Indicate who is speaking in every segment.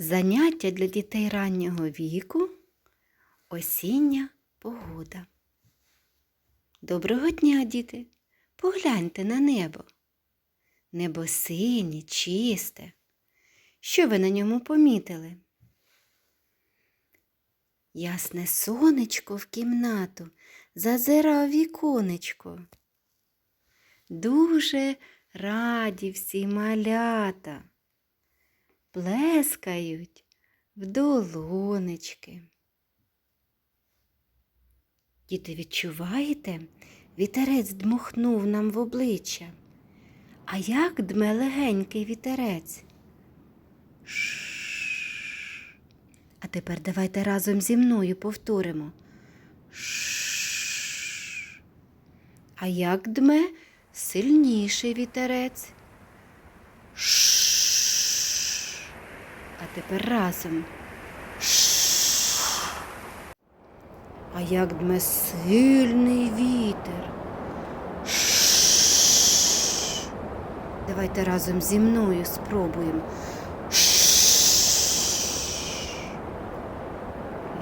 Speaker 1: Заняття для дітей раннього віку осіння погода. Доброго дня, діти! Погляньте на небо. Небо синє, чисте. Що ви на ньому помітили? Ясне сонечко в кімнату зазирав віконечко. Дуже раді всі малята плескають в долонечки. Діти, відчуваєте? Вітерець дмухнув нам в обличчя. А як дме легенький вітерець? Ш. А тепер давайте разом зі мною повторимо. Ш. А як дме сильніший вітерець? Ш. А тепер разом. А як дме сильний вітер. Давайте разом зі мною спробуємо.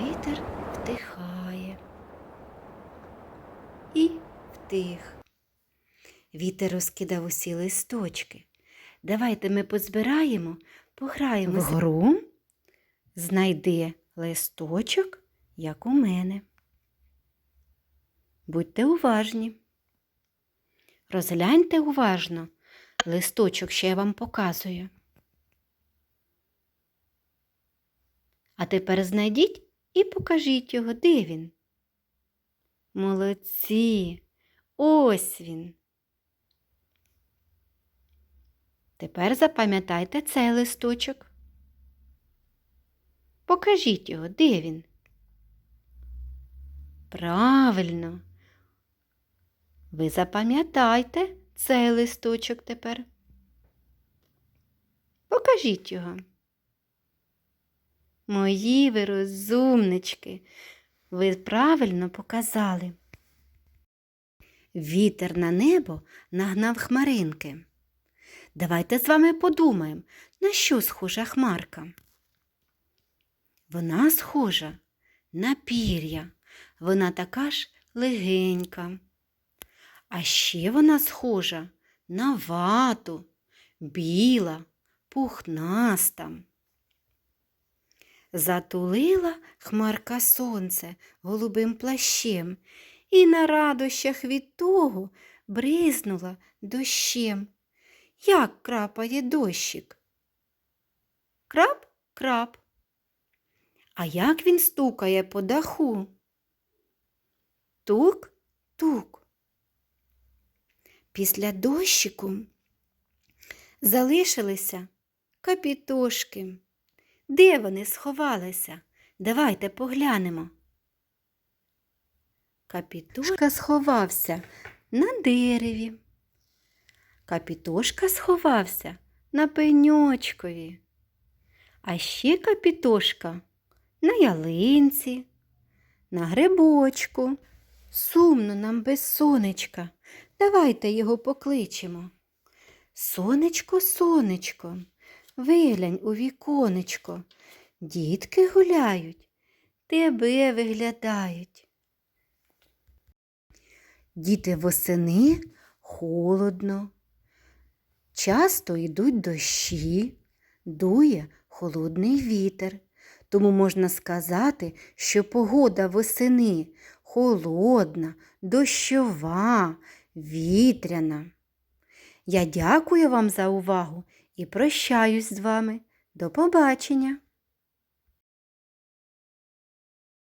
Speaker 1: Вітер втихає. І втих. Вітер розкидав усі листочки. Давайте ми позбираємо, пограємо в гру. Знайди листочок, як у мене. Будьте уважні. Розгляньте уважно листочок, що я вам показую. А тепер знайдіть і покажіть його, де він. Молодці, ось він. Тепер запам'ятайте цей листочок. Покажіть його, де він. Правильно. Ви запам'ятайте цей листочок тепер. Покажіть його. Мої ви розумнички, ви правильно показали. Вітер на небо нагнав хмаринки. Давайте з вами подумаємо, на що схожа хмарка. Вона схожа на пір'я, вона така ж легенька. А ще вона схожа на вату, біла, пухнаста. Затулила хмарка сонце голубим плащем і на радощах від того бризнула дощем. Як крапає дощик? Крап, крап. А як він стукає по даху? Тук, тук. Після дощику залишилися капітошки. Де вони сховалися? Давайте поглянемо. Капітошка сховався на дереві. Капітошка сховався на пеньочкові. А ще капітошка на ялинці, на грибочку. Сумно нам без сонечка. Давайте його покличемо. Сонечко, сонечко, виглянь у віконечко. Дітки гуляють, тебе виглядають. Діти восени холодно. Часто йдуть дощі, дує холодний вітер. Тому можна сказати, що погода восени холодна, дощова, вітряна. Я дякую вам за увагу і прощаюсь з вами. До побачення!